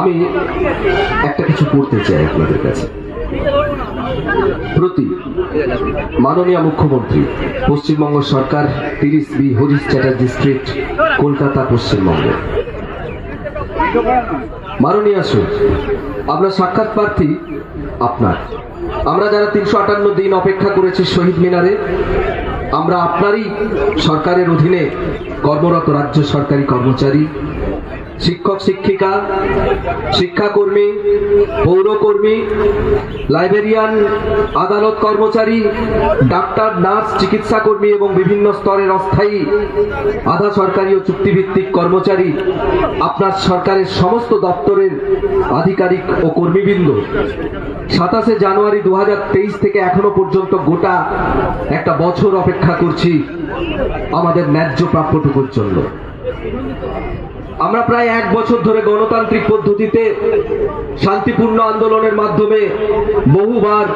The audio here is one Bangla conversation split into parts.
আমি একটা কিছু করতে চাই আপনাদের কাছে। প্রতি মাননীয় মুখ্যমন্ত্রী, পশ্চিমবঙ্গ সরকার, তিরিশ বি হরিশ চ্যাটার্জি স্ট্রিট, কলকাতা পশ্চিমবঙ্গ। মাননীয় সুর আমরা সাক্ষাৎ প্রার্থী আপনার। আমরা যারা তিনশো আটান্ন দিন অপেক্ষা করেছি শহীদ মিনারে আমরা আপনারই সরকারের অধীনে কর্মরত রাজ্য সরকারি কর্মচারী, শিক্ষক, শিক্ষিকা, শিক্ষাকর্মী, পৌরকর্মী, লাইব্রেরিয়ান, আদালত কর্মচারী, ডাক্তার, নার্স চিকিৎসা কর্মী এবং বিভিন্ন স্তরের অস্থায়ী আধা সরকারি ও চুক্তিভিত্তিক কর্মচারী আপনার সরকারের সমস্ত দপ্তরের আধিকারিক ও কর্মীবৃন্দ। সাতাশে জানুয়ারি দু হাজার তেইশ থেকে এখনও পর্যন্ত গোটা একটা বছর অপেক্ষা করছি আমাদের ন্যায্য প্রাপ্যটুকুর জন্য। আমরা প্রায় এক বছর ধরে গণতান্ত্রিক পদ্ধতিতে শান্তিপূর্ণ আন্দোলনের মাধ্যমে বহুবার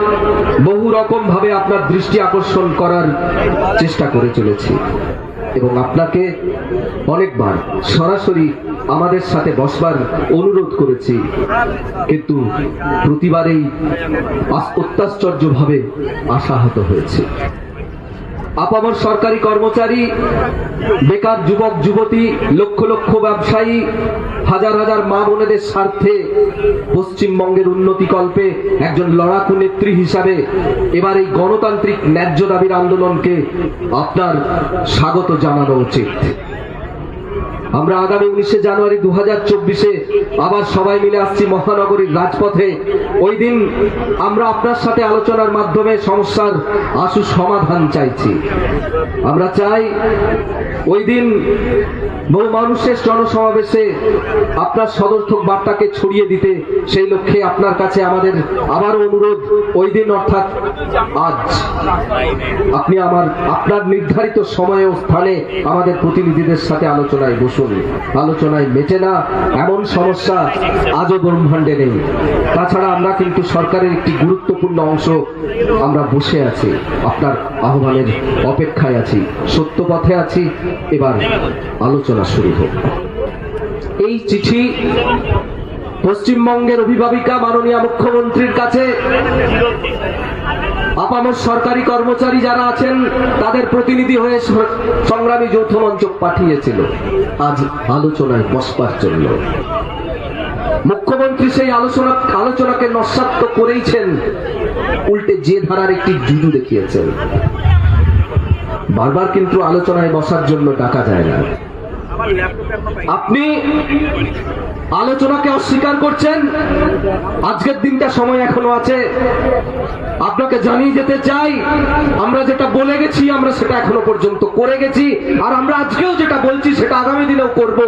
বহু রকম ভাবে আপনার দৃষ্টি আকর্ষণ করার চেষ্টা করে চলেছি। এবং আপনাকে অনেকবার সরাসরি আমাদের সাথে বসবার অনুরোধ করেছি। কিন্তু প্রতিবারেই অত্যাশ্চর্যভাবে আশাহত হয়েছে। আপামর সরকারি কর্মচারী, বেকার যুবক, যুবতী, লক্ষ লক্ষ ব্যবসায়ী, হাজার হাজার মা বোনেদের স্বার্থে পশ্চিমবঙ্গের উন্নতি কল্পে একজন লড়াকু নেত্রী হিসাবে এবার এই গণতান্ত্রিক ন্যায্য দাবির আন্দোলনকে আপনার স্বাগত জানানো উচিত। আমরা আগামী উনিশে জানুয়ারি দু হাজার চব্বিশে আবার সবাই মিলে আসছি মহানগরীর রাজপথে। ওই দিন আমরা আপনার সাথে আলোচনার মাধ্যমে সমস্যার আশু সমাধান চাইছি। আমরা চাই ওই দিন বহু মানুষের জনসমাবেশে আপনার সদর্থক বার্তাকে ছড়িয়ে দিতে সেই লক্ষ্যে আপনার কাছে আমাদের আবারও অনুরোধ, ওই দিন অর্থাৎ আজ। আপনি আমার, আপনার নির্ধারিত সময় ও স্থানে আমাদের প্রতিনিধিদের সাথে আলোচনায় বসুন। আলোচনায় মেটে না, এমন সমস্যা আজও ব্রহ্মাণ্ডে নেই। তাছাড়া আমরা কিন্তু সরকারের একটি গুরুত্বপূর্ণ অংশ আমরা বসে আছি, আপনার আহ্বানের অপেক্ষায় আছি সত্য পথে আছি। এবার আলোচনা শুরু হোক। এই চিঠি পশ্চিমবঙ্গের অভিভাবিকা মাননীয় মুখ্যমন্ত্রীর কাছে। আপামর সরকারি কর্মচারী যারা আছেন, তাদের প্রতিনিধি হয়ে সংগ্রামী যৌথ মঞ্চ পাঠিয়েছিল। আজ আলোচনায় বসবার জন্য। মুখ্যমন্ত্রী সেই আলোচনা, আলোচনাকে নস্বাত করেইছেন। উল্টে যে ধারার একটি জুজু দেখিয়েছেন। বারবার কিন্তু আলোচনায় বসার জন্য ডাকা যায় না। আপনি আলোচনাকে অস্বীকার করছেন। আজকের দিনটা সময় এখনও আছে। আপনাকে জানিয়ে যেতে চাই, আমরা যেটা বলে গেছি, আমরা সেটা এখনও পর্যন্ত করে গেছি। আর আমরা আজকেও যেটা বলছি, সেটা আগামী দিনেও করব।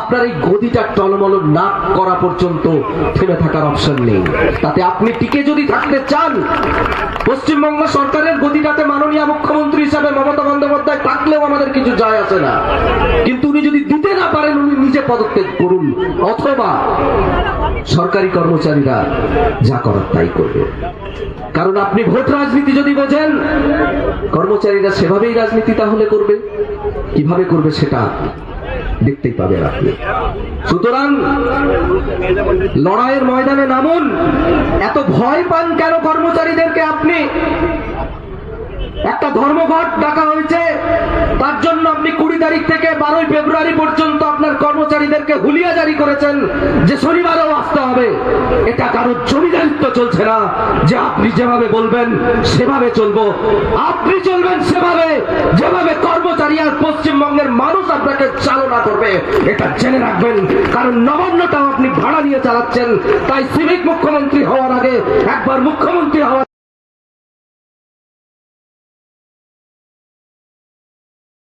আপনার এই গদিটা টলমল না করা পর্যন্ত থেমে থাকার অপশন নেই। তাতে আপনি টিকে যদি থাকতে চান, পশ্চিমবঙ্গ সরকারের গদিটাতে মাননীয় মুখ্যমন্ত্রী হিসাবে মমতা বন্দ্যোপাধ্যায় থাকলেও আমাদের কিছু যায় আসে না। কিন্তু উনি যদি দিতে না পারেন, উনি নিজে পদত্যাগ করুন, অথবা সরকারি কর্মচারীরা যা করার তাই করবে। কারণ আপনি ভোট রাজনীতি যদি বোঝেন, কর্মচারীরা সেভাবেই রাজনীতি তাহলে করবে। কীভাবে করবে সেটা দেখতেই পাবেন আপনি। সুতরাং লড়াইয়ের ময়দানে নামুন। এত ভয় পান কেন কর্মচারীদেরকে আপনি? একটা ধর্মঘট ডাকা হয়েছে তার জন্য আপনি কুড়ি তারিখ থেকে বারোই ফেব্রুয়ারি পর্যন্ত আপনার কর্মচারীদেরকে হুলিয়া জারি করেছেন যে শনিবারও আসতে হবে। এটা কারোর জমিদারিত্ব চলছে না। যে আপনি যেভাবে বলবেন, সেভাবে চলবো। আপনি চলবেন সেভাবে। যেভাবে কর্মচারী আর পশ্চিমবঙ্গের মানুষ আপনাকে চালনা করবে, এটা জেনে রাখবেন। কারণ নবান্নটাও আপনি ভাড়া নিয়ে চালাচ্ছেন। তাই সিভিক মুখ্যমন্ত্রী হওয়ার আগে একবার মুখ্যমন্ত্রী হওয়ার